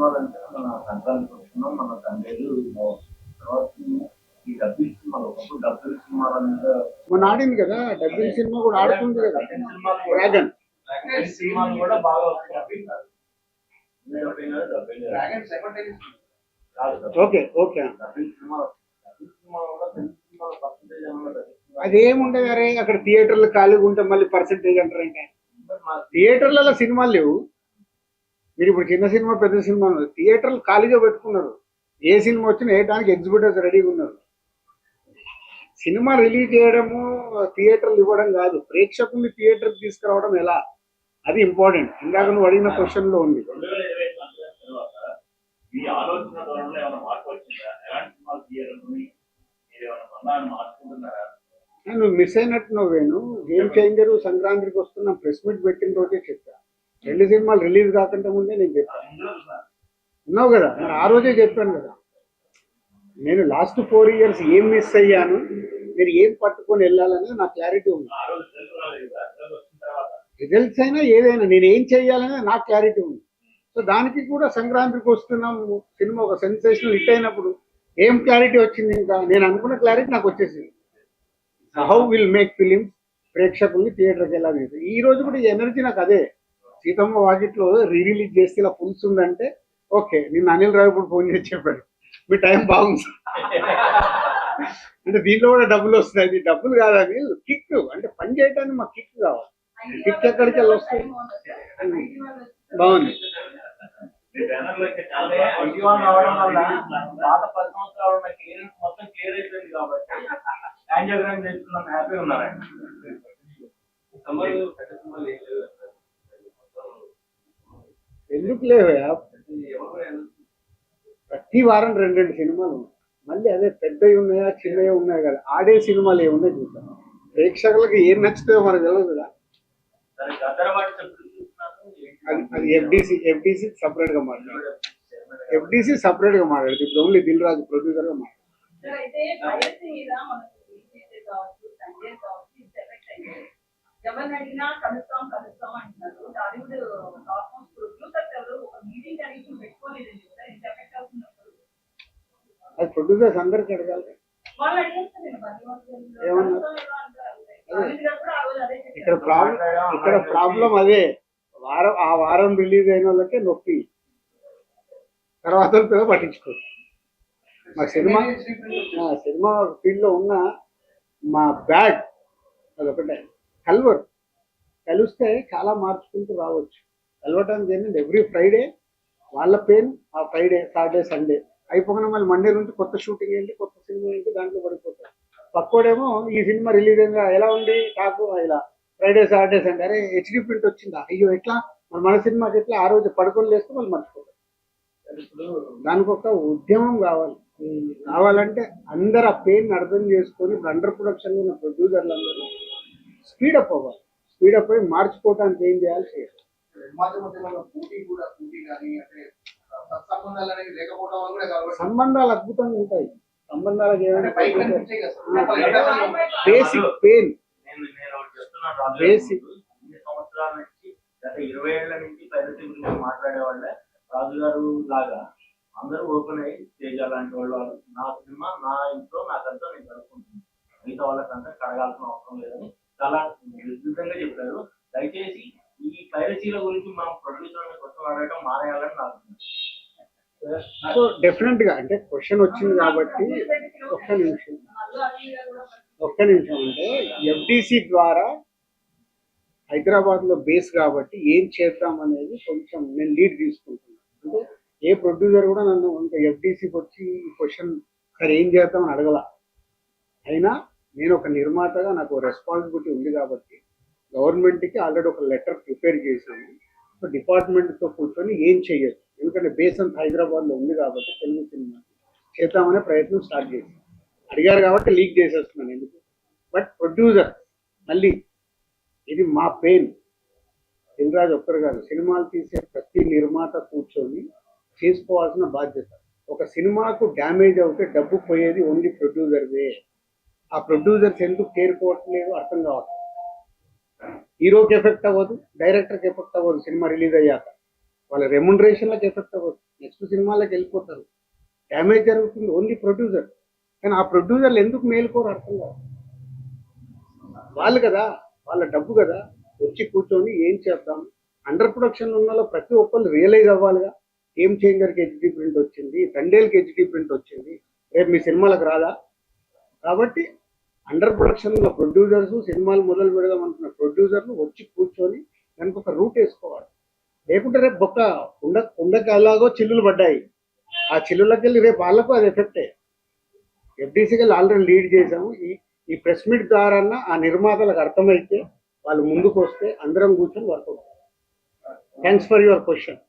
సినిమాలంటే మన సంక్రాంతికి వస్తున్నాం మన తండ్రి తర్వాత ఈ డబ్బిల్ సినిమాలు ఒకప్పుడు డబ్బిల్ సినిమాల మీద మొన్న ఆడింది కదా డబ్బింగ్ సినిమా కూడా ఆడుతుంది కదా డబ్బిల్ సినిమాలు కూడా- డ్రాగన్ డబ్బిల్ సినిమాలు కూడా బాగా వస్తున్నాయి డబ్బిల్ డబ్బిల్. ఓకే ఓకే డబ్బిల్ సినిమా డబ్బిల్ సినిమా అదేముండదు అరే అక్కడ థియేటర్లు ఖాళీగా ఉంటే మళ్ళీ పర్సంటేజ్ అంటారంటే థియేటర్లలో సినిమాలు లేవు మీరు ఇప్పుడు చిన్న సినిమా పెద్ద సినిమా థియేటర్లు ఖాళీగా పెట్టుకున్నారు. ఏ సినిమా వచ్చినా వేయడానికి ఎగ్జిబిటర్స్ రెడీగా ఉన్నారు. సినిమా రిలీజ్ చేయడము థియేటర్లు ఇవ్వడం కాదు. ప్రేక్షకుల్ని థియేటర్కి తీసుకురావడం ఎలా? అది ఇంపార్టెంట్ ఇందాక నువ్వు అడిగిన క్వశ్చన్లో ఉంది నువ్వు మిస్ అయినట్టు నువ్వేను. గేమ్ చేంజర్ సంక్రాంతికి వస్తున్న ప్రెస్ మీట్ పెట్టిన రోజే చెప్పా. రెండు సినిమాలు రిలీజ్ కాకుండా ముందే నేను చెప్పాను. ఉన్నావు కదా? మరి ఆ రోజే చెప్పాను కదా. నేను లాస్ట్ ఫోర్ ఇయర్స్ ఏం మిస్ అయ్యాను? మీరు ఏం పట్టుకొని వెళ్ళాలనేది నా క్లారిటీ ఉంది. ఆ రోజు రిజల్ట్స్ అయినా ఏదైనా నేను ఏం చెయ్యాలనేది నాకు క్లారిటీ ఉంది. సో దానికి కూడా సంక్రాంతికి వస్తున్నాం. సినిమా ఒక సెన్సేషనల్ హిట్ అయినప్పుడు ఏం క్లారిటీ వచ్చింది ఇంకా? నేను అనుకున్న క్లారిటీ నాకు వచ్చేసింది. హౌ విల్ మేక్ ఫిలిమ్స్ ప్రేక్షకుల్ని థియేటర్కి వెళ్ళాలి ఈ రోజు కూడా ఎనర్జీ నాకు అదే. సీతమ్మ వాకిట్లో రీ రిలీజ్ చేస్తే ఇలా పులుసు ఉందంటే ఓకే నిన్న అనిల్ రావిపూడి ఫోన్ చేసి చెప్పాడు. మీ టైం బాగుంది. అంటే దీంట్లో కూడా డబ్బులు వస్తాయి ఇది డబ్బులు కాదని కిక్. అంటే పని చేయడానికి మాకు కిక్ కావాలి. కిక్ ఎక్కడికి వెళ్ళి వస్తాయి బాగుంది. మీ ఎందుకు లేవా? ప్రతి వారం రెండు రెండు సినిమాలు మళ్ళీ అదే పెద్దవి ఉన్నాయా చిన్నవి ఉన్నాయా కదా ఆడే సినిమాలు ఏమున్నాయి చూద్దాం. ప్రేక్షకులకు ఏం నచ్చుతుందో మనకు తెలియదు కదా. అది ఎఫ్డిసి ఎఫ్డిసి సపరేట్గా మాట్లాడు ఎఫ్డిసి సపరేట్గా మాట్లాడదు ఇప్పుడు ఓన్లీ దిల్ రాజు ప్రొడ్యూసర్గా మాట్లాడు సార్ కలుస్తాం కలుస్తాం అంటున్నారు. టాలీవుడ్ అది ప్రొడ్యూసర్స్ అందరికి అడగాలి. ఇక్కడ ప్రాబ్లం ఇక్కడ ప్రాబ్లం అదే. వారం ఆ వారం రిలీజ్ అయిన వాళ్ళకే నొప్పి. తర్వాత పట్టించుకో. మా సినిమా ఆ, సినిమా ఫీల్డ్లో ఉన్న మా బ్యాడ్ అదొకటే. కల్వర్. కలిస్తే చాలా మార్చుకుంటూ రావచ్చు. కలవటానికి ఏంటంటే ఎవ్రీ ఫ్రైడే వాళ్ళ పెయిన్ ఆ ఫ్రైడే సాటర్డే సండే అయిపోగానే మళ్ళీ మండే నుంచి కొత్త షూటింగ్ ఏంటి కొత్త సినిమా ఏంటి దాంట్లో పడిపోతారు. పక్కోడేమో ఈ సినిమా రిలీజ్ అయిందా ఎలా ఉంది టాకు ఇలా ఫ్రైడే సాటర్డే సండే అరే హెచ్డి ప్రింట్ వచ్చిందా? అయ్యో ఎట్లా? మరి మన సినిమాకి ఎట్లా ఆ రోజు పడుకొని లేస్తే వాళ్ళు మర్చిపోతారు. ఇప్పుడు దానికి ఒక ఉద్యమం కావాలి. కావాలంటే అందరు ఆ పెయిన్ అర్థం చేసుకొని అండర్ ప్రొడక్షన్ ఉన్న ప్రొడ్యూసర్లు అందరూ స్పీడప్ అవ్వాలి. స్పీడప్ అయ్యి మార్చుకోవడానికి ఏం చేయాలి? చేయాలి. సంబంధాలు అద్భుతంగా ఉంటాయి. సంబంధాలకు. Basic pain. ఇన్ని సంవత్సరాల నుంచి గత ఇరవై ఏళ్ళ నుంచి పైరసీ గురించి మాట్లాడే వాళ్ళే. రాజు గారు లాగా అందరూ ఓపెన్ అయ్యి తేజ లాంటి వాళ్ళు నా సినిమా నా ఇంట్లో నాకంతా నేను జరుపుకుంటున్నాను. మిగతా వాళ్ళకంతా కడగాల్సిన అవసరం లేదని చాలా విస్తృతంగా చెప్పారు. దయచేసి ఈ పైరసీల గురించి మనం ప్రొడ్యూసర్ కొత్త అడగడం మానేయాలని నాకు సో డెఫినెట్గా అంటే క్వశ్చన్ వచ్చింది కాబట్టి ఒక్క నిమిషం. ఒక్క నిమిషం అంటే ఎఫ్డిసి ద్వారా హైదరాబాద్లో బేస్ కాబట్టి ఏం చేద్దాం అనేది కొంచెం నేను లీడ్ తీసుకుంటున్నాను. అంటే ఏ ప్రొడ్యూసర్ కూడా నన్ను ఇంకా ఎఫ్డిసికి వచ్చి క్వశ్చన్ సరే ఏం చేద్దామని అడగల. అయినా నేను ఒక నిర్మాతగా నాకు రెస్పాన్సిబిలిటీ ఉంది కాబట్టి గవర్నమెంట్కి ఆల్రెడీ ఒక లెటర్ ప్రిపేర్ చేశాము. సో డిపార్ట్మెంట్తో కూర్చొని ఏం చేయొచ్చు ఎందుకంటే బేస్ అంత హైదరాబాద్లో ఉంది కాబట్టి తెలుగు సినిమా. చేద్దామనే ప్రయత్నం స్టార్ట్ చేశాను అడిగారు కాబట్టి లీక్ చేసేస్తున్నాను ఎందుకు? బట్ ప్రొడ్యూసర్ మళ్ళీ ఇది మా పెయిన్. దిల్రాజ్ ఒక్కరు కాదు సినిమాలు తీసే ప్రతి నిర్మాత కూర్చొని చేసుకోవాల్సిన బాధ్యత. ఒక సినిమాకు డ్యామేజ్ అవుతే డబ్బు పోయేది ఓన్లీ ప్రొడ్యూసర్దే. ఆ ప్రొడ్యూసర్స్ ఎందుకు కేరుకోవట్లేదు అర్థం కావట్లేదు. హీరోకి ఎఫెక్ట్ అవ్వదు డైరెక్టర్కి ఎఫెక్ట్ అవ్వదు సినిమా రిలీజ్ అయ్యాక. వాళ్ళ రెమ్యునరేషన్లకు ఎఫెక్ట్ అవ్వదు. నెక్స్ట్ సినిమాలకు వెళ్ళిపోతారు. డ్యామేజ్ జరుగుతుంది ఓన్లీ ప్రొడ్యూసర్ కానీ ఆ ప్రొడ్యూసర్లు ఎందుకు మేలుకోరు అర్థం కాదు. వాళ్ళు కదా వాళ్ళ డబ్బు కదా వచ్చి కూర్చొని ఏం చేద్దాం? అండర్ ప్రొడక్షన్ ఉన్న ప్రతి ఒక్కళ్ళు రియలైజ్ అవ్వాలిగా. గేమ్ చేంజర్కి హెచ్డి ప్రింట్ వచ్చింది తండేల్కి హెచ్డి ప్రింట్ వచ్చింది. రేపు మీ సినిమాలకు రాదా? కాబట్టి అండర్ ప్రొడక్షన్ ఉన్న ప్రొడ్యూసర్స్ సినిమాలు మొదలు పెడదాం అనుకున్న ప్రొడ్యూసర్లు వచ్చి కూర్చొని దానికి ఒక రూట్ వేసుకోవాలి. లేకుంటే రేపు బొక్క ఉండ కుండకి చిల్లులు పడ్డాయి. ఆ చిల్లులకి వెళ్ళి రేపు వాళ్ళకు అది ఎఫెక్టే ఎఫ్డీసీకి ఆల్రెడీ లీడ్ చేశాము. ఈ ఈ ప్రెస్ మీట్ ద్వారా ఆ నిర్మాతలకు అర్థమైతే వాళ్ళు ముందుకు వస్తే అందరం కూర్చొని work thanks for your question